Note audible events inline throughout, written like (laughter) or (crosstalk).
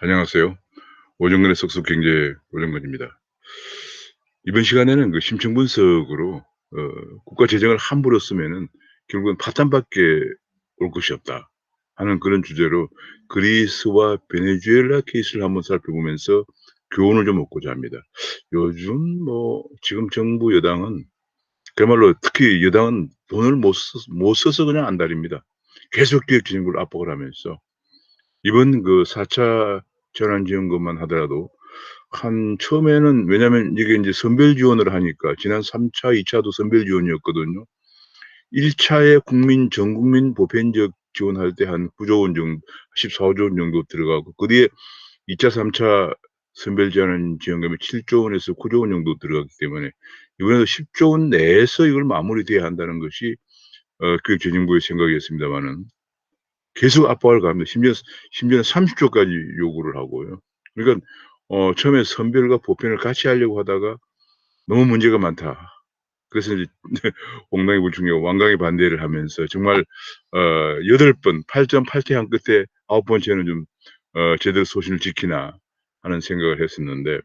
안녕하세요. 오정근의 쏙쏙 경제 오정근입니다. 이번 시간에는 그 심층 분석으로 어, 국가 재정을 함부로 쓰면은 결국은 파탄밖에 올 것이 없다 하는 그런 주제로 그리스와 베네수엘라 케이스를 한번 살펴보면서 교훈을 좀 얻고자 합니다. 요즘 뭐 지금 정부 여당은 그야말로 특히 여당은 돈을 못, 써, 못 써서 그냥 안달입니다. 계속 기획재정부를 압박을 하면서 이번 그 4차 재난지원금만 하더라도 한 처음에는 왜냐면 이게 이제 선별 지원을 하니까 지난 3차, 2차도 선별 지원이었거든요. 1차에 국민 전 국민 보편적 지원할 때 한 9조 원 정도, 14조 원 정도 들어가고 그 뒤에 2차, 3차 선별 지원 지원금이 7조 원에서 9조 원 정도 들어가기 때문에 이번에도 10조 원 내에서 이걸 마무리돼야 한다는 것이 어, 교육재정부의 생각이었습니다만은 계속 압박을 가합니다. 심지어, 심지어는 30조까지 요구를 하고요. 그러니까, 어, 처음에 선별과 보편을 같이 하려고 하다가 너무 문제가 많다. 그래서 이제 (laughs) 옹당이 불충이 완강히 반대를 하면서 정말, 어, 8번, 8.8태 한 끝에 아홉 번째는 좀, 어, 제대로 소신을 지키나 하는 생각을 했었는데,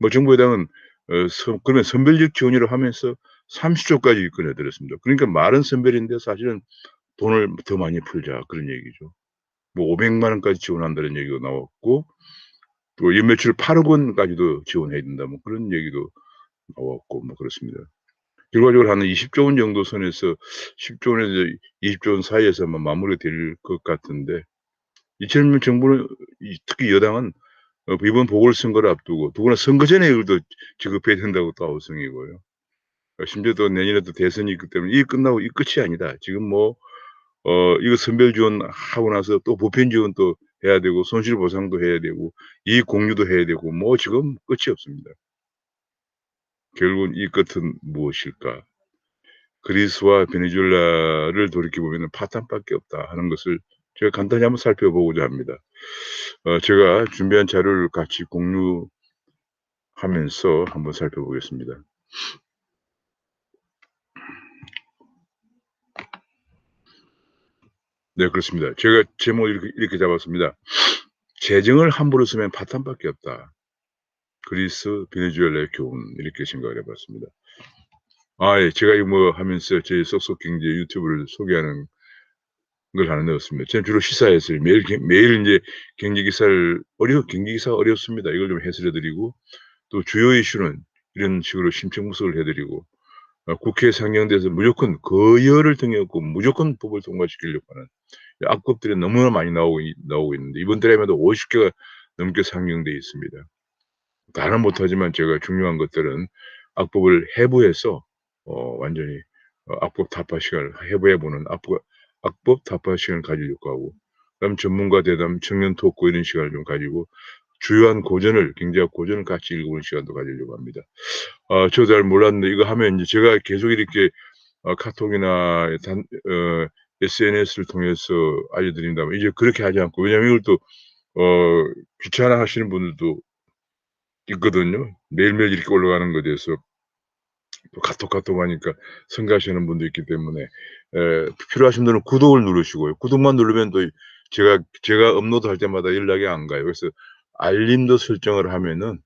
뭐 정부 여당은, 어, 서, 그러면 선별적 지원이라고 하면서 30조까지 꺼내들었습니다. 그러니까 말은 선별인데 사실은 돈을 더 많이 풀자 그런 얘기죠. 뭐 500만 원까지 지원한다는 얘기가 나왔고 또 연매출 8억 원까지도 지원해야 된다 뭐 그런 얘기도 나왔고 뭐 그렇습니다. 결과적으로 한 20조 원 정도 선에서 10조 원에서 20조 원 사이에서만 마무리될 것 같은데 이철민 정부는 특히 여당은 어, 이번 보궐선거를 앞두고 누구나 선거 전에 이것도 지급해야 된다고 또 아우성이고요. 심지어 또 내년에도 대선이 있기 때문에 이 끝나고 이 끝이 아니다. 지금 뭐 어, 이거 선별 지원 하고 나서 또 보편 지원 또 해야 되고 손실 보상도 해야 되고 이 공유도 해야 되고 뭐 지금 끝이 없습니다. 결국은 이 끝은 무엇일까? 그리스와 베네수엘라를 돌이켜보면 파탄밖에 없다 하는 것을 제가 간단히 한번 살펴보고자 합니다. 어, 제가 준비한 자료를 같이 공유하면서 한번 살펴보겠습니다. 네, 그렇습니다. 제가 제목을 이렇게, 이렇게 잡았습니다. 재정을 함부로 쓰면 파탄밖에 없다. 그리스, 베네수엘라의 교훈 이렇게 생각을 해봤습니다. 아, 예, 제가 이거 뭐 하면서 제 쏙쏙 경제 유튜브를 소개하는 걸 하나 넣었습니다. 저는 주로 시사했어요. 매일 매일 이제 경제 기사를 어려 경제 기사 어렵습니다. 이걸 좀 해설해드리고 또 주요 이슈는 이런 식으로 심층 분석을 해드리고 어, 국회 상정돼서 무조건 거열을 업고 무조건 법을 통과시키려고 하는 악법들이 너무나 많이 나오고, 나오고 있는데 이번 달에도 50개가 넘게 상정돼 있습니다. 다는 못하지만 제가 중요한 것들은 악법을 해부해서 어, 완전히 어, 악법 타파 시간을 해부해보는 악법, 악법 타파 시간을 가지려고 하고 그다음 전문가 대담, 청년 토크 이런 시간을 좀 가지고 주요한 고전을 경제학 고전을 같이 읽어보는 시간도 가지려고 합니다. 어, 저도 잘 몰랐는데 이거 하면 이제 제가 계속 이렇게 어, 카톡이나 단, 어, SNS를 통해서 알려드린다면 이제 그렇게 하지 않고 왜냐하면 이걸 또 어, 귀찮아 하시는 분들도 있거든요. 매일매일 이렇게 올라가는 것에 대해서 또 카톡 카톡 하니까 성가시는 분도 있기 때문에 에, 필요하신 분들은 구독을 누르시고요. 구독만 누르면 또 제가 제가 업로드 할 때마다 연락이 안 가요. 그래서 알림도 설정을 하면은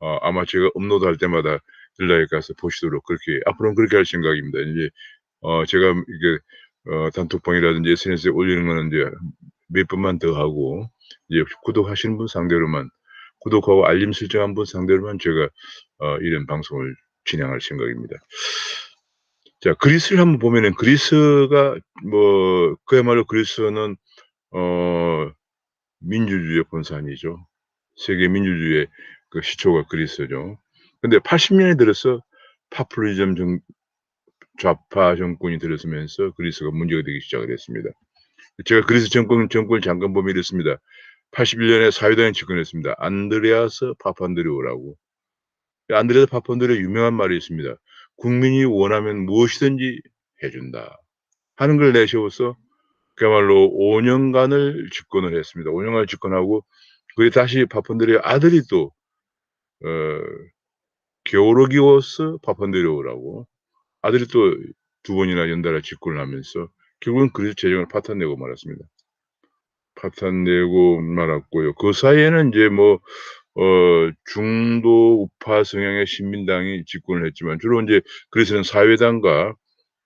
어, 아마 제가 업로드 할 때마다 연락이 가서 보시도록 그렇게 앞으로는 그렇게 할 생각입니다. 이제 어, 제가 이게 어, 단톡방이라든지 SNS에 올리는 거는 이제 몇 번만 더 하고 이제 구독하시는 분 상대로만 구독하고 알림 설정한 분 상대로만 제가 어, 이런 방송을 진행할 생각입니다. 자, 그리스를 한번 보면은 그리스가 뭐 그야말로 그리스는 어 민주주의의 본산이죠. 세계 민주주의의 그 시초가 그리스죠. 근데 80년에 들어서 파퓰리즘 정, 좌파 정권이 들어서면서 그리스가 문제가 되기 시작을 했습니다. 제가 그리스 정권, 정권을 잠깐 보면 이랬습니다. 81년에 사회당에 집권했습니다. 안드레아스 파판드레오라고. 안드레아스 파판드레오 유명한 말이 있습니다. 국민이 원하면 무엇이든지 해준다. 하는 걸 내세워서 그야말로 5년간을 집권을 했습니다. 5년간 집권하고 그게 다시 파판드레오 아들이 또 어, 게오로기오스 파판드레오라고 아들이 또 두 번이나 연달아 집권을 하면서 결국은 그리스 재정을 파탄내고 말았습니다. 파탄 내고 말았고요. 그 사이에는 인제 뭐 어 중도 우파 성향의 신민당이 집권을 했지만 주로 인제 그래서는 사회당과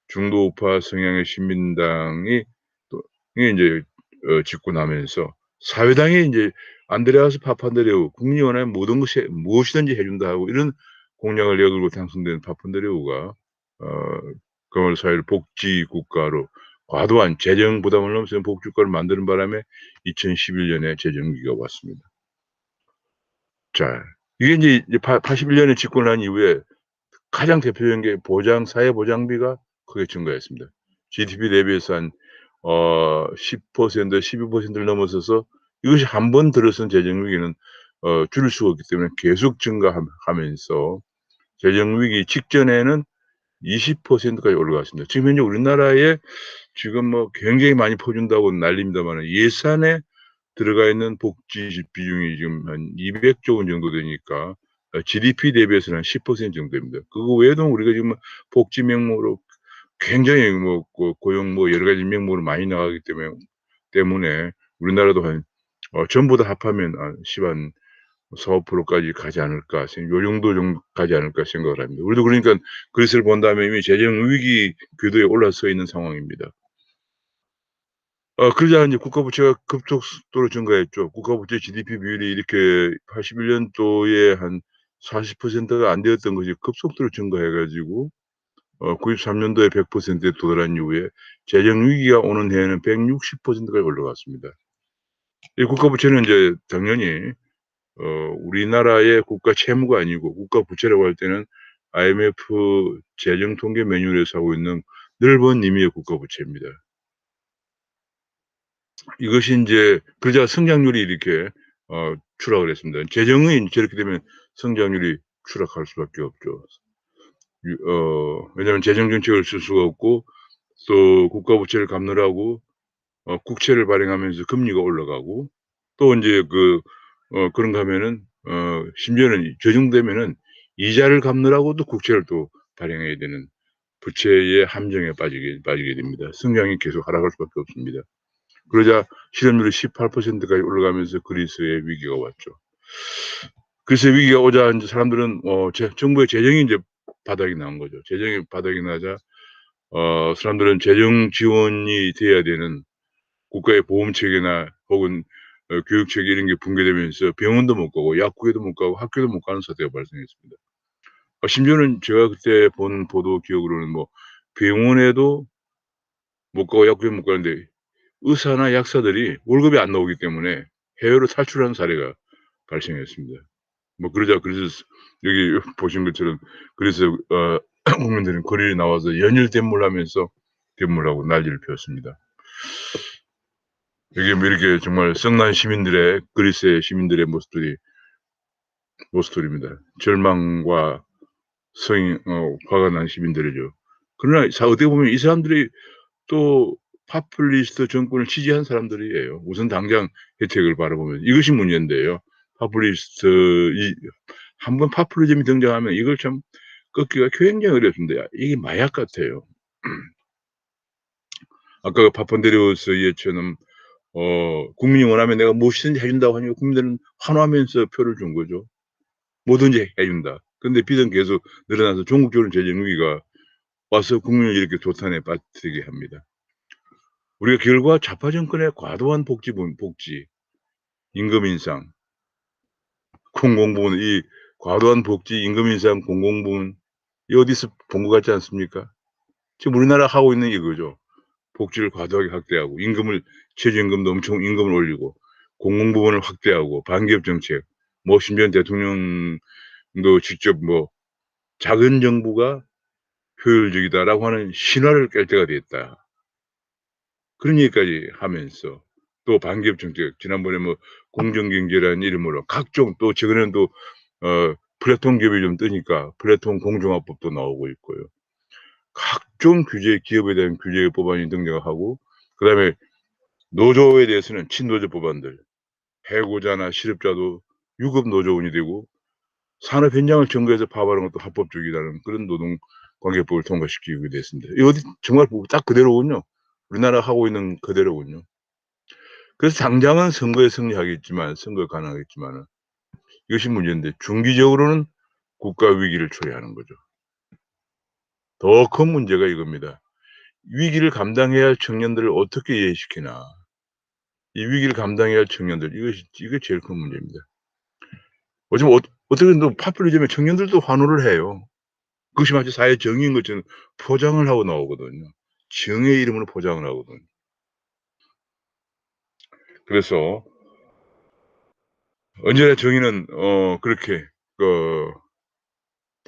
중도 우파 성향의 신민당이 또 이게 인제 어 집권하면서 사회당이 인제 안드레아스 파판드레우 국민의원의 모든 것이 무엇이든지 해 준다 하고 이런 공약을 내걸고 당선된 파판드레우가 어 그야말로 사회를 복지 국가로 과도한 재정 부담을 넘치는 복지 국가를 만드는 바람에 2011 년에 재정 위기가 왔습니다. 자 이게 이제 파81 년에 집권을 한 이후에 가장 대표적인 게 보장 사회 보장비가 크게 증가했습니다. GDP 대비해서 한 어 10% 12%를 넘어서서 이것이 한 번 들어선 재정 위기는 어 줄일 수가 없기 때문에 계속 증가함 하면서 재정 위기 직전에는 20% 까지 올라갔습니다. 지금 현재 우리나라에 지금 뭐 굉장히 많이 퍼준다고 난립니다마는 예산에 들어가 있는 복지 비용이 지금 한 200조 원 정도 되니까 어 GDP 대비해서는 한 10% 정도입니다. 그거 외에도 우리가 지금 복지 명목으로 굉장히 뭐고 고용 뭐 여러 가지 명목으로 많이 나가기 때문에 때문에 우리나라도 한 어 전부 다 합하면 한10한 4-5% 까지 가지 않을까 요 정도 정도 가지 않을까 생각을 합니다. 우리도 그러니깐 그것을 본다면 이미 재정 위기 궤도에 올라서 있는 상황입니다. 어 그러자 인제 국가 부채가 급속도로 증가했죠. 국가 부채 GDP 비율이 이렇게 81 년도에 한 40%가 안 되었던 것이 급속도로 증가해 가지고 어 93 년도에 100%에 도달한 이후에 재정 위기가 오는 해에는 160% 까지 올라갔습니다. 이 국가 부채는 인제 당연히 어 우리나라의 국가 채무가 아니고 국가 부채라고 할 때는 IMF 재정 통계 매뉴얼에서 하고 있는 넓은 의미의 국가 부채입니다. 이것이 인제 그러자 성장률이 이렇게 어 추락을 했습니다. 재정이 저렇게 되면 성장률이 추락할 수밖에 없죠. 유어 왜냐하면 재정 정책을 쓸 수가 없고 또 국가 부채를 갚느라고 어 국채를 발행하면서 금리가 올라가고 또 인제 그 어 그런가 하면은 어 심지어는 저 정도 되면은 이자를 갚느라고도 국채를 또 발행해야 되는 부채의 함정에 빠지게 빠지게 됩니다. 성장이 계속 하락할 수밖에 없습니다. 그러자 실업률이 18% 까지 올라가면서 그리스의 위기가 왔죠. 그리스의 위기가 오자 인제 사람들은 어재 정부의 재정이 인제 바닥이 난 거죠. 재정이 바닥이 나자 어 사람들은 재정 지원이 돼야 되는 국가의 보험 체계나 혹은 어 교육 체계 이런 게 붕괴되면서 병원도 못 가고 약국에도 못 가고 학교도 못 가는 사태가 발생했습니다. 어 심지어는 제가 그때 본 보도 기억으로는 뭐 병원에도 못 가고 약국에 못 가는데 의사나 약사들이 월급이 안 나오기 때문에 해외로 탈출하는 사례가 발생했습니다. 뭐 그러자 그래서 여기 보신 것처럼 그래서 어 (clears throat) 국민들은 거리에 나와서 연일 데모를 하면서 데모를 하고 난리를 피웠습니다. 이게 뭐 이렇게 정말 성난 시민들의 그리스의 시민들의 모습들이 모습들입니다. 절망과 성이 어 화가 난 시민들이죠. 그러나 자 어떻게 보면 이 사람들이 또 파퓰리스트 정권을 지지한 사람들이에요. 우선 당장 혜택을 바라보면 이것이 문제인데요. 파퓰리스트 이 한번 파퓰리즘이 등장하면 이걸 참 꺾기가 굉장히 어렵습니다. 이게 마약 같아요. (clears throat) 아까 그 파판드레우스 얘기처럼 어 국민이 원하면 내가 무엇이든지 해 준다고 하니까 국민들은 환호하면서 표를 준 거죠. 뭐든지 해 준다. 근데 빚은 계속 늘어나서 종국적으로 재정 위기가 와서 국민을 이렇게 도탄에 빠뜨리게 합니다. 우리가 결과 좌파 정권의 과도한 복지분 복지, 임금 인상 공공부문 이 과도한 복지, 임금 인상, 공공부문 이 어디서 본 것 같지 않습니까? 지금 우리나라 하고 있는 이거죠. 복지를 과도하게 확대하고 임금을 최저임금도 엄청 임금을 올리고 공공부문을 확대하고 반기업 정책 뭐 심지어는 대통령도 직접 뭐 "작은 정부가 효율적이다."라고 하는 신화를 깰 때가 됐다. 그런 얘기까지 하면서 또 반기업 정책 지난번에 뭐 공정경제라는 이름으로 각종 또 최근에는 또 어 플랫폼 기업이 좀 뜨니까 플랫폼 공정화법도 나오고 있고요. 각종 규제 기업에 대한 규제 법안이 등장하고 그 다음에 노조에 대해서는 친노조 법안들 해고자나 실업자도 유급 노조원이 되고 산업 현장을 점거해서 파업하는 것도 합법적이라는 그런 노동 관계법을 통과시키게 됐습니다. 이거 정말 딱 그대로군요. 우리나라 하고 있는 그대로군요. 그래서 당장은 선거에 승리하겠지만 선거가 가능하겠지만은 이것이 문제인데 중기적으로는 국가 위기를 초래하는 거죠. 더 큰 문제가 이겁니다. 위기를 감당해야 할 청년들을 어떻게 이해시키나. 이 위기를 감당해야 할 청년들 이것이 이게 제일 큰 문제입니다. 요즘 어 어떻게든 또 파퓰리즘에 청년들도 환호를 해요. 그것이 마치 사회 정의인 것처럼 포장을 하고 나오거든요. 정의 이름으로 포장을 하거든요. 그래서 언제나 정의는 어 그렇게 그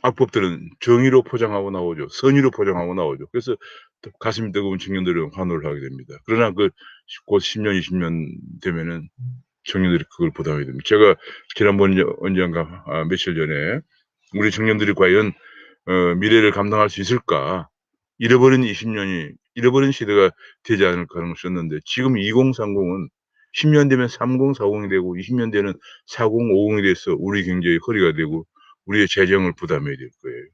악법들은 정의로 포장하고 나오죠. 선의로 포장하고 나오죠. 그래서 또 가슴이 뜨거운 청년들은 환호를 하게 됩니다. 그러나 그 곧 10년, 20년 되면은 청년들이 그걸 부담하게 됩니다. 제가 지난번 언젠가 아 며칠 전에 우리 청년들이 과연 어 '미래를 감당할 수 있을까? 잃어버린 20년이 잃어버린 시대가 되지 않을까.'는 썼는데 지금 2030은 10년 되면 3040이 되고 20년 뒤에는 4050이 돼서 우리 경제의 허리가 되고 우리의 재정을 부담해야 될 거예요.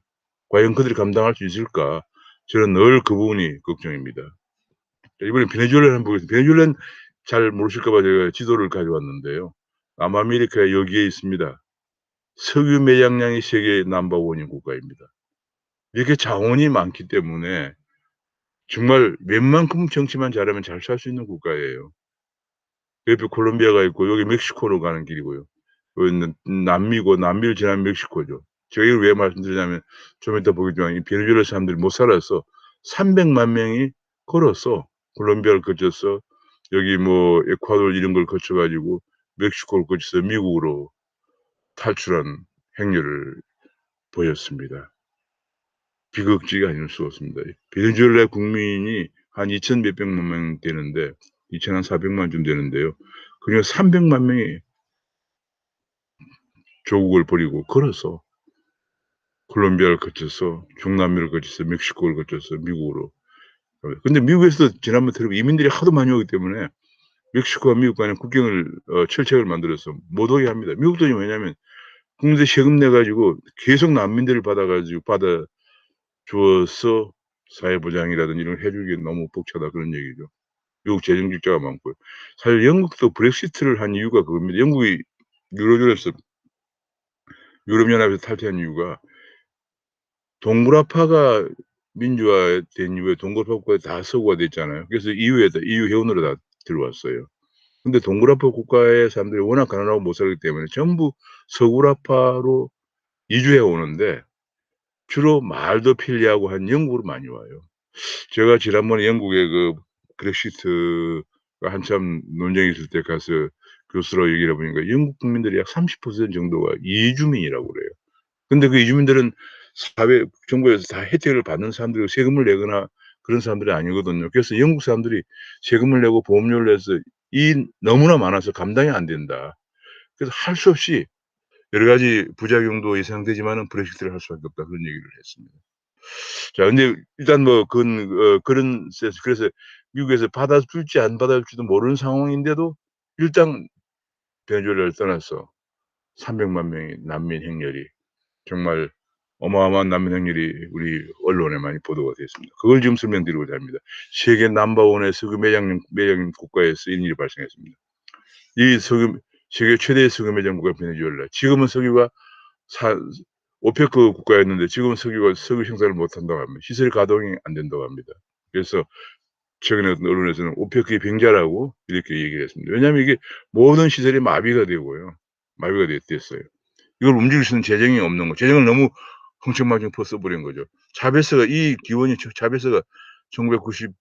과연 그들이 감당할 수 있을까? 저는 늘 그 부분이 걱정입니다. 이번에 베네수엘라를 한번 보겠습니다. 베네수엘라는 잘 모르실까 봐 제가 지도를 가져왔는데요. 남아메리카에 여기에 있습니다. 석유 매장량이 세계 넘버 원인 국가입니다. 이렇게 자원이 많기 때문에 정말 웬만큼 정치만 잘하면 잘 살 수 있는 국가예요. 옆에 콜롬비아가 있고 여기 멕시코로 가는 길이고요. 여기는 남미고 남미를 지나면 멕시코죠. 제가 이걸 왜 말씀드리냐면 좀 이따 보겠지만 이 베네수엘라 사람들이 못 살아서 300만 명이 걸어서 콜롬비아를 거쳐서 여기 뭐 에콰도르 이런 걸 거쳐 가지고 멕시코를 거쳐서 미국으로 탈출한 행렬을 보였습니다. 비극지가 아닐 수 없습니다. 베네수엘라 국민이 한 2천 몇백만 명 되는데 2,400만쯤 되는데요. 그중 300만 명이 조국을 버리고 걸어서 콜롬비아를 거쳐서 중남미를 거쳐서 멕시코를 거쳐서 미국으로 근데 미국에서도 지난번 들으면 이민들이 하도 많이 오기 때문에 멕시코와 미국 간에 국경을 어 철책을 만들어서 못 오게 합니다. 미국도 왜냐하면 국내 세금 내 가지고 계속 난민들을 받아 가지고 받아 주어서 사회보장이라든지 이런 걸해 주기엔 너무 벅차다 그런 얘기죠. 미국 재정 적자가 많고요. 사실 영국도 브렉시트를 한 이유가 그겁니다. 영국이 유로존에서 유럽연합에서 탈퇴한 이유가 동물화파가 민주화된 이후에 동굴파 국가에 다 서구화 됐잖아요. 그래서 EU에다 EU 회원으로 다 들어왔어요. 근데 동굴화파 국가의 사람들이 워낙 가난하고 못 살기 때문에 전부 서구라파로 이주해 오는데 주로 말도 필리하고 한 영국으로 많이 와요. 제가 지난번에 영국에 그 브렉시트가 한참 논쟁이 있을 때 가서 교수로 얘기를 해 보니까 영국 국민들이 약 30% 정도가 이주민이라고 그래요. 근데 그 이주민들은 사회 정부에서 다 혜택을 받는 사람들이고 세금을 내거나 그런 사람들이 아니거든요. 그래서 영국 사람들이 세금을 내고 보험료를 내서 이 너무나 많아서 감당이 안 된다. 그래서 할 수 없이 여러 가지 부작용도 예상되지만은 브렉시트를 할 수밖에 없다. 그런 얘기를 했습니다. 자 근데 일단 뭐 그건 어 그런 그래서 미국에서 받아줄지 안 받아줄지도 모르는 상황인데도 일단 베네수엘라를 떠나서 300만 명의 난민 행렬이 정말 어마어마한 난민 행렬이 우리 언론에 많이 보도가 됐습니다. 그걸 지금 설명드리고자 합니다. 세계 넘버 원의 석유 매장 매장 국가에서 이런 일이 발생했습니다. 이 석유 세계 최대의 석유 매장 국가 베네수엘라. 지금은 석유가 사 오페크 국가였는데 지금은 석유가 석유 생산을 못 한다고 합니다. 시설 가동이 안 된다고 합니다. 그래서 최근에 어떤 언론에서는 오페크의 병자라고 이렇게 얘기를 했습니다. 왜냐하면 이게 모든 시설이 마비가 되고요. 마비가 됐 됐어요. 이걸 움직일 수 있는 재정이 없는 거. 재정을 너무 흥청망청 퍼 써버린 거죠. 자베스가 이 기원이 자베스가 1998년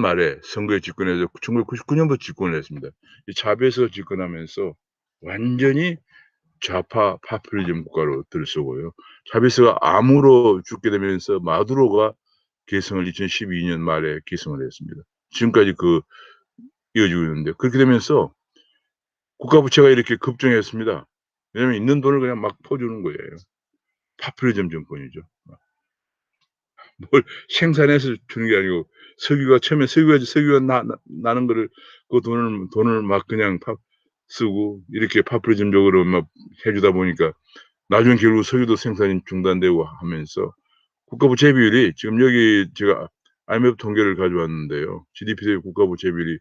말에 선거에 집권해서 1999년부터 집권을 했습니다. 이 자베스가 집권하면서 완전히 좌파 파퓰리즘 국가로 들썩어요. 자베스가 암으로 죽게 되면서 마두로가 개성을 2012년 말에 개성을 했습니다. 지금까지 그 이어지고 있는데 그렇게 되면서 국가 부채가 이렇게 급증했습니다. 왜냐하면 있는 돈을 그냥 막 퍼주는 거예요. 파퓰리즘 정권이죠. 뭘 생산해서 주는 게 아니고 석유가 처음에 석유가 석유가 나, 나, 나는 거를 그 돈을 돈을 막 그냥 파, 쓰고 이렇게 파퓰리즘적으로 막 해주다 보니까 나중에 결국 석유도 생산이 중단되고 하면서 국가 부채 비율이 지금 여기 제가 IMF 통계를 가져왔는데요. GDP 대 국가 부채 비율이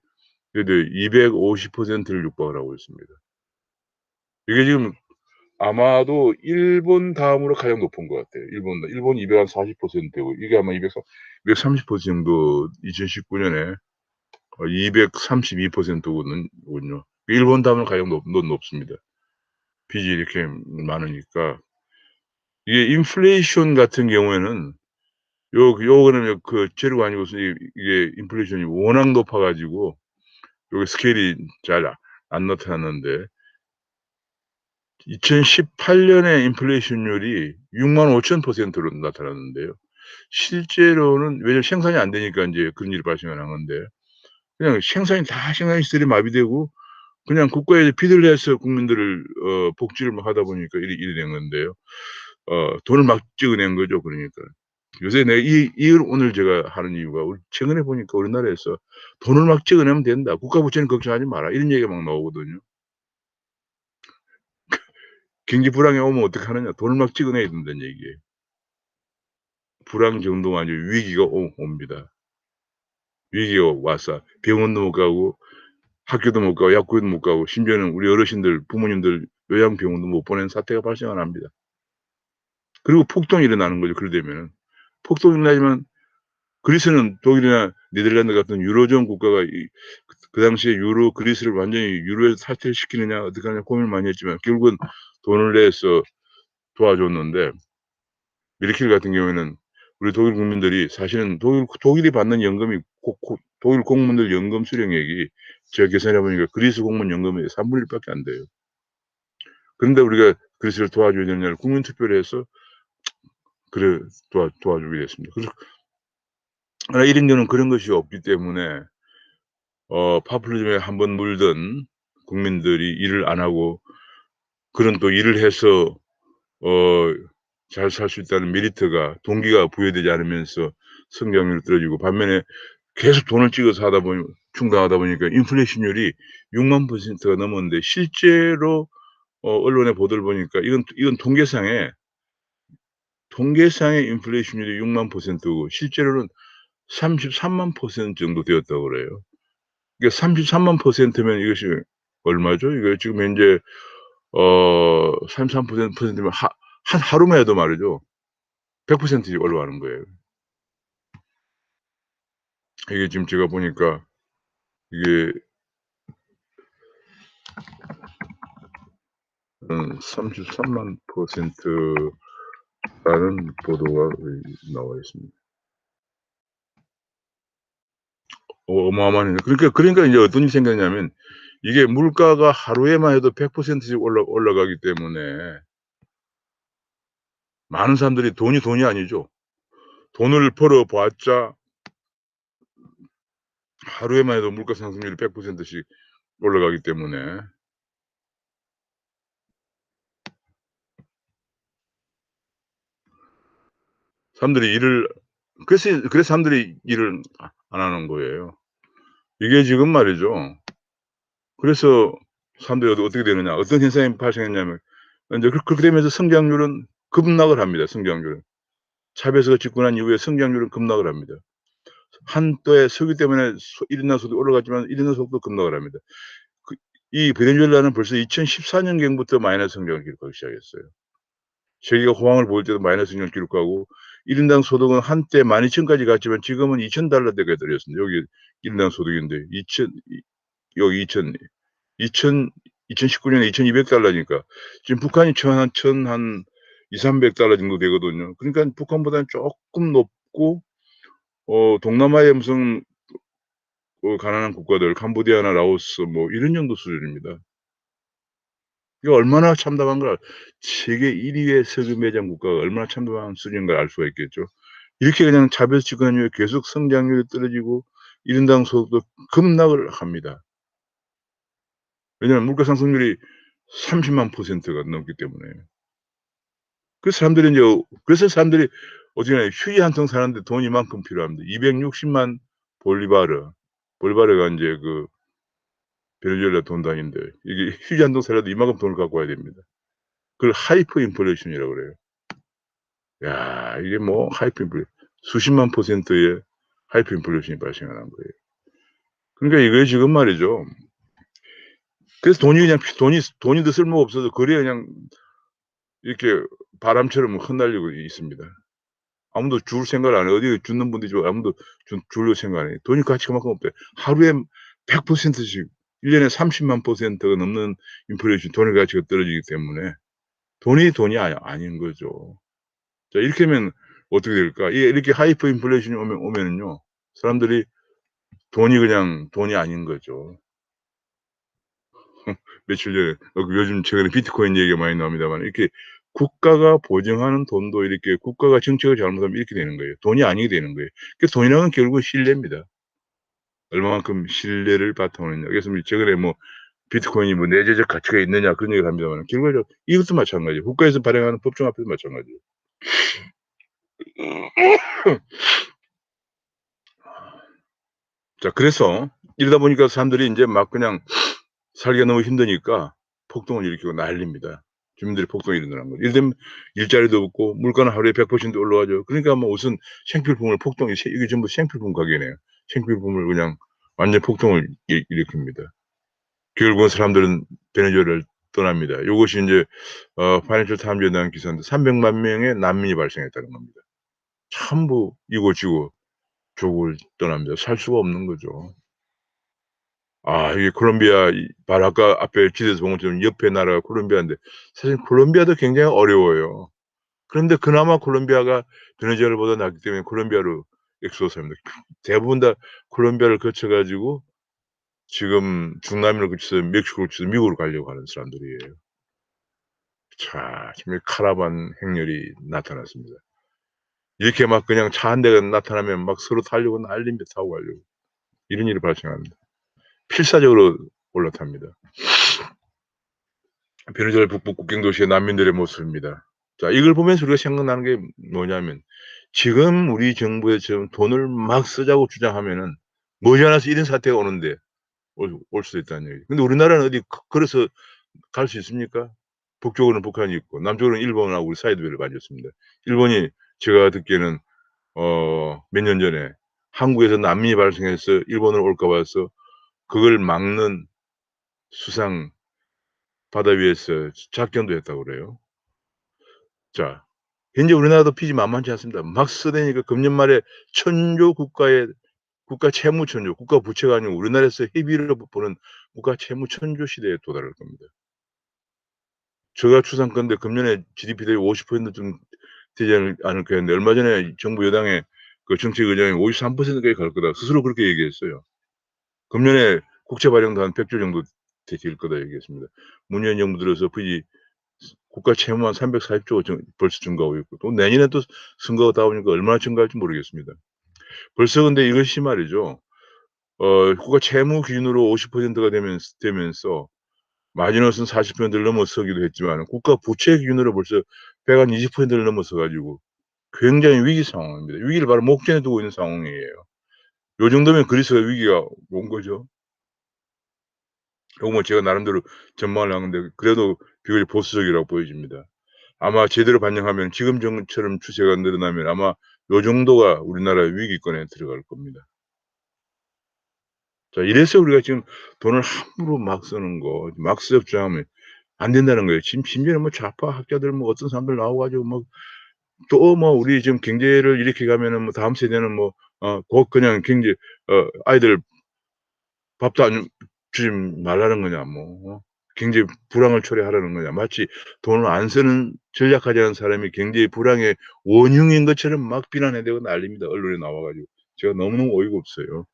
그래도 250%를 육박을 하고 있습니다. 이게 지금 아마도 일본 다음으로 가장 높은 것 같아요. 일본 일본이 240%고 이게 아마 200 230% 정도 2019년에 어 232%거든요. 일본 다음으로 가장 높 높습니다. 빚이 이렇게 많으니까. 이게 인플레이션 같은 경우에는 요 요거는 그 재료가 아니고 이게 인플레이션이 워낙 높아 가지고 요게 스케일이 잘 안 나타났는데 2018년에 인플레이션율이 65,000%로 나타났는데요. 실제로는 왜냐면 생산이 안 되니까 인제 그런 일이 발생을 한 건데 그냥 생산이 다 생산 시설이 마비되고 그냥 국가에 비를 내서 국민들을 어 복지를 막 하다 보니까 이리 이래 된 건데요. 어 돈을 막 찍어낸 거죠 그러니까. 요새 내가 이 이걸 오늘 제가 하는 이유가 우리 최근에 보니까 우리나라에서 "돈을 막 찍어내면 된다. 국가 부채는 걱정하지 마라." 이런 얘기가 막 나오거든요. (laughs) 경기 불황이 오면 어떡하느냐. 돈을 막 찍어내야 된다는 얘기예요. 불황 정도가 아니고 위기가 오 옵니다. 위기가 와서 병원도 못 가고 학교도 못 가고 약국도 못 가고 심지어는 우리 어르신들 부모님들 요양병원도 못 보내는 사태가 발생을 합니다. 그리고 폭동이 일어나는 거죠 그래 되면은. 폭동이 일어나지만 그리스는 독일이나 네덜란드 같은 유로존 국가가 이 그 당시에 유로 그리스를 완전히 유로에서 탈퇴시키느냐 어떻게 하느냐 고민을 많이 했지만 결국은 돈을 내서 도와줬는데 메르켈 같은 경우에는 우리 독일 국민들이 사실은 독일 독일이 받는 연금이 고 고 독일 공무원들 연금 수령액이 제가 계산해 보니까 그리스 공무원 연금의 1/3 밖에 안 돼요. 그런데 우리가 그리스를 도와줘야 되느냐를 국민 투표를 해서 그래 도와 도와주게 됐습니다. 그래서 아1 인분은 그런 것이 없기 때문에 어 파퓰리즘에 한번 물든 국민들이 일을 안 하고 그런 또 일을 해서 어 잘 살 수 있다는 메리트가 동기가 부여되지 않으면서 성장률이 떨어지고 반면에 계속 돈을 찍어서 하다 보니 충당하다 보니까 인플레이션율이 60,000%가 넘었는데 실제로 어 언론의 보도를 보니까 이건 이건 통계상에 통계상의 인플레이션율이 60,000%고 실제로는 330,000% 정도 되었다고 그래요. 그러니까 330,000%면 이것이 얼마죠? 이거 지금 현재 어 33% 퍼센트면 하 한 하루만 해도 말이죠. 100% 올라가는 거예요. 이게 지금 제가 보니까 이게 음 330,000% 라는 보도가 나와 있습니다. 어 어마어마하네요. 그러니까 그러니까 인제 어떤 일이 생겼냐면 이게 물가가 하루에만 해도 100%씩 올라 올라가기 때문에 많은 사람들이 돈이 돈이 아니죠. 돈을 벌어 봤자 하루에만 해도 물가 상승률이 100%씩 올라가기 때문에 사람들이 일을 그래서 그래서 사람들이 일을 아안 하는 거예요. 이게 지금 말이죠. 그래서 사람들이 어떻 어떻게 되느냐. 어떤 현상이 발생했냐면 인제 그 그렇게 되면서 성장률은 급락을 합니다, 성장률은. 짓고 난 이후에 성장률은 급락을 합니다. 한때 석유 때문에 소1 인당 소득이 올라갔지만 1 인당 소득도 급락을 합니다. 그 이 베네수엘라는 벌써 2014년경부터 마이너스 성장을 기록하기 시작했어요. 세계가 호황을 보일 때도 마이너스 성장을 기록하고 1 인당 소득은 한때 12,000까지 갔지만 지금은 $2,000 대가 떨어졌습니다. 여기 1 인당 소득인데 2,000이 여기 2,000 2,000 2019년에 $2,200 니까 지금 북한이 천한 천한 $200-300 정도 되거든요. 그러니깐 북한보다는 쪼끔 높고 어 동남아의 무슨 어 가난한 국가들 캄보디아나 라오스 뭐 이런 정도 수준입니다. 이게 얼마나 참담한가 세계 1 위의 석유 매장 국가가 얼마나 참담한 수준인가를 알 수가 있겠죠. 이렇게 그냥 이후에 계속 성장률이 떨어지고 1 인당 소득도 급락을 합니다. 왜냐하면 물가 상승률이 300,000 %가 넘기 때문에. 그래서 사람들이 인제 그래서 사람들이 어지간하면 휴지 1통 사는데 돈이 이만큼 필요합니다. 2,600,000 볼리바르. 볼리바르가 인제 그 베네수엘라 돈 단위인데 이게 휴지 1통 사려도 이만큼 돈을 갖고 와야 됩니다. 그걸 하이퍼 인플레이션이라고 그래요. 야 이게 뭐 하이퍼 인플레 수십만 %의 하이퍼 인플레이션이 발생을 한 거예요. 그러니까 이게 지금 말이죠. 그래서 돈이 그냥 돈이 돈이 더 쓸모가 없어서 거리에 그냥 이렇게 바람처럼 흩날리고 있습니다. 아무도 줄 생각을 안 해요. 어디 죽는 분들이 아무도 줄, 줄로 생각 안 해요. 돈이 가치가 만큼 없대. 하루에 100%씩 1년에 30만 퍼센트가 넘는 인플레이션 돈의 가치가 떨어지기 때문에 돈이 돈이 아니, 아닌 거죠. 자, 이렇게 하면 어떻게 될까? 이렇게 하이퍼 인플레이션이 오면, 오면은요, 사람들이 돈이 그냥 돈이 아닌 거죠. (laughs) 며칠 전에, 어, 요즘 최근에 비트코인 얘기가 많이 나옵니다만, 이렇게 국가가 보증하는 돈도 이렇게 국가가 정책을 잘못하면 이렇게 되는 거예요. 돈이 아니게 되는 거예요. 그래서 돈이라는 건 결국은 신뢰입니다. 얼마만큼 신뢰를 바탕으로 했냐. 그래서 뭐 최근에 뭐 비트코인이 뭐 내재적 가치가 있느냐 그런 얘기를 합니다만 결과적으로 이것도 마찬가지예요. 국가에서 발행하는 법정 앞에도 마찬가지예요. 자, 그래서 이러다 보니까 사람들이 이제 막 그냥 살기가 너무 힘드니까 폭동을 일으키고 난립니다. 주민들이 폭동이 일어나는 거죠. 일면 일자리도 없고 물가는 하루에 100% 올라가죠. 그러니까 뭐 우선 생필품을 폭동이 이게 전부 생필품 가게네요. 생필품을 그냥 완전 폭동을 일, 일으킵니다. 결국은 사람들은 베네수엘라를 떠납니다. 이것이 이제 어, 파이낸셜 타임즈에 대한 기사인데 300만 명의 난민이 발생했다는 겁니다. 전부 이고지고 조국을 떠납니다. 살 수가 없는 거죠. 아, 이게 콜롬비아, 바로 아까 앞에 지도에서 본 것처럼 옆에 나라가 콜롬비아인데, 사실 콜롬비아도 굉장히 어려워요. 그런데 그나마 콜롬비아가 베네수엘보다 낫기 때문에 콜롬비아로 엑소스합니다. 대부분 다 콜롬비아를 거쳐가지고 지금 중남미를 거쳐서 멕시코를 거쳐서 미국으로 가려고 하는 사람들이에요. 자, 지금 카라반 행렬이 나타났습니다. 이렇게 막 그냥 차 한 대가 나타나면 막 서로 타려고 난리입니다. 타고 가려고. 이런 일이 발생합니다. 필사적으로 올라탑니다. 베네수엘라 북부 국경 도시의 난민들의 모습입니다. 자, 이걸 보면서 우리가 생각나는 게 뭐냐면 지금 우리 정부에 지금 돈을 막 쓰자고 주장하면은 머지않아서 이런 사태가 오는데 올, 올 수도 있다는 얘기. 근데 우리나라는 어디 그래서 갈 수 있습니까? 북쪽으로는 북한이 있고 남쪽으로는 일본하고 우리 사이드별을 가졌습니다. 일본이 제가 듣기에는 어, 몇 년 전에 한국에서 난민이 발생해서 일본으로 올까 봐서 그걸 막는 수상 바다 위에서 작전도 했다고 그래요. 자, 현재 우리나라도 피지 만만치 않습니다. 막 쓰대니까 금년 말에 천조 국가의 국가 채무 천조, 국가 부채가 아니고 우리나라에서 헤비로 보는 국가 채무 천조 시대에 도달할 겁니다. 제가 추산건데 금년에 GDP 대비 50%좀 되지 않을까 했는데 얼마 전에 정부 여당의 그 정책 의장이 53%까지 갈 거다. 스스로 그렇게 얘기했어요. 금년에 국채 발행도 한 100조 정도 될 거다 얘기했습니다. 문재인 정부 들어서 부지 국가 채무만 340조 벌써 증가하고 있고 또 내년에 또 선거가 다오니까 얼마나 증가할지 모르겠습니다. 벌써 근데 이것이 말이죠. 어, 국가 채무 기준으로 50%가 되면, 되면서 마지노선 40%를 넘어서기도 했지만 국가 부채 기준으로 벌써 120%를 넘어서 가지고 굉장히 위기 상황입니다. 위기를 바로 목전에 두고 있는 상황이에요. 요 정도면 그리스가 위기가 온 거죠. 요거 뭐 제가 나름대로 전망을 하는데 그래도 비교적 보수적이라고 보여집니다. 아마 제대로 반영하면 지금처럼 추세가 늘어나면 아마 요 정도가 우리나라 위기권에 들어갈 겁니다. 자, 이래서 우리가 지금 돈을 함부로 막 쓰는 거, 막 쓰업주하면 안 된다는 거예요. 지금 심지어는 뭐 좌파 학자들 뭐 어떤 사람들 나와가지고 뭐또뭐 우리 지금 경제를 이렇게 가면은 뭐 다음 세대는 뭐, 어, 곧 그냥 경제, 어, 아이들 밥도 안 주지 말라는 거냐, 뭐. 어? 경제 불황을 초래하라는 거냐. 마치 돈을 안 쓰는 전략하지 않은 사람이 경제 불황의 원흉인 것처럼 막 비난해대고 난립니다. 언론에 나와가지고. 제가 너무너무 어이가 없어요.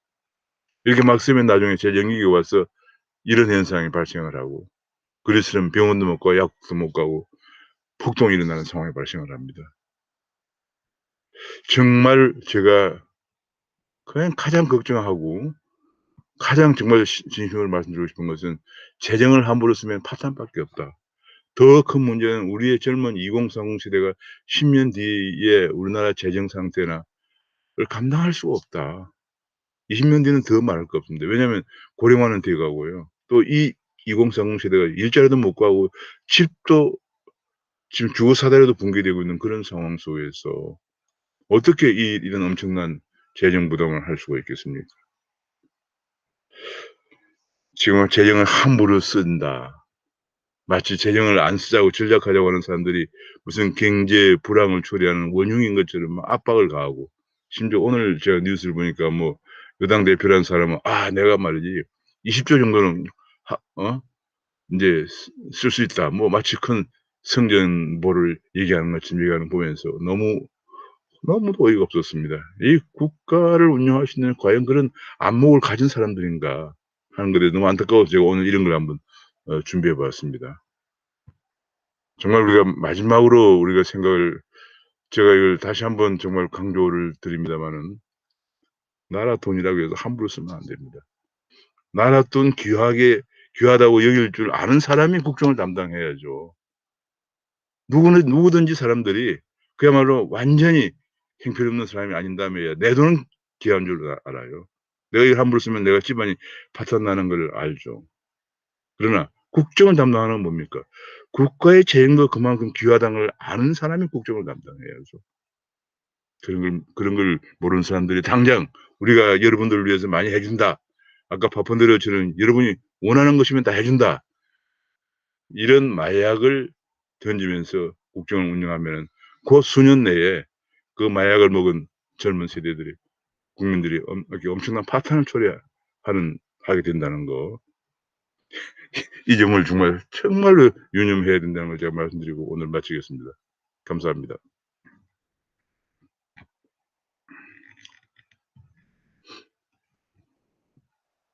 이렇게 막 쓰면 나중에 제 영역에 와서 이런 현상이 발생을 하고 그리스는 병원도 못 가고 약도 못 가고 폭동이 일어나는 상황이 발생을 합니다. 정말 제가 그냥 가장 걱정하고 가장 정말 진심으로 말씀드리고 싶은 것은 재정을 함부로 쓰면 파탄밖에 없다. 더 큰 문제는 우리의 젊은 2030 세대가 10년 뒤에 우리나라 재정 상태나 를 감당할 수가 없다. 20년 뒤는 더 많을 것 같습니다. 왜냐하면 고령화는 돼가고요. 또 이 2030 세대가 일자리도 못 구하고 집도 지금 주거 사다리도 붕괴되고 있는 그런 상황 속에서 어떻게 이, 이런 엄청난 재정 부담을 할 수가 있겠습니까? 지금은 재정을 함부로 쓴다. 마치 재정을 안 쓰자고 전략하자고 하는 사람들이 무슨 경제 불황을 초래하는 원흉인 것처럼 막 압박을 가하고 심지어 오늘 제가 뉴스를 보니까 뭐 여당 대표라는 사람은 아 내가 말이지 20조 정도는 하, 어 인제 쓸 수 있다. 뭐 마치 큰 성전보를 얘기하는 것처럼 얘기하는 거 보면서 너무 너무도 어이가 없었습니다. 이 국가를 운영하시는 과연 그런 안목을 가진 사람들인가 하는 것에 너무 안타까워서 제가 오늘 이런 걸 한번 어 준비해 봤습니다. 정말 우리가 마지막으로 우리가 생각을 제가 이걸 다시 한번 정말 강조를 드립니다마는 나라 돈이라고 해서 함부로 쓰면 안 됩니다. 나라 돈 귀하게 귀하다고 여길 줄 아는 사람이 국정을 담당해야죠. 누구는 누구든지 사람들이 그야말로 완전히 형편없는 사람이 아닌다며야 내 돈은 귀한 줄아 알아요. 내가 이걸 함부로 쓰면 내가 집안이 파탄 나는 걸 알죠. 그러나 국정을 담당하는 건 뭡니까? 국가의 재정도 그만큼 귀하다는 걸 아는 사람이 국정을 담당해야죠. 그런 걸 그런 걸 모르는 사람들이 당장 우리가 여러분들을 위해서 많이 해 준다. 아까 파펀드레어처럼 여러분이 원하는 것이면 다 해 준다. 이런 마약을 던지면서 국정을 운영하면은 그 수년 내에 그 마약을 먹은 젊은 세대들이 국민들이 엄 엄청난 파탄을 초래하는 하게 된다는 거. (laughs) 이 점을 정말 정말로 유념해야 된다는 걸 제가 말씀드리고 오늘 마치겠습니다. 감사합니다.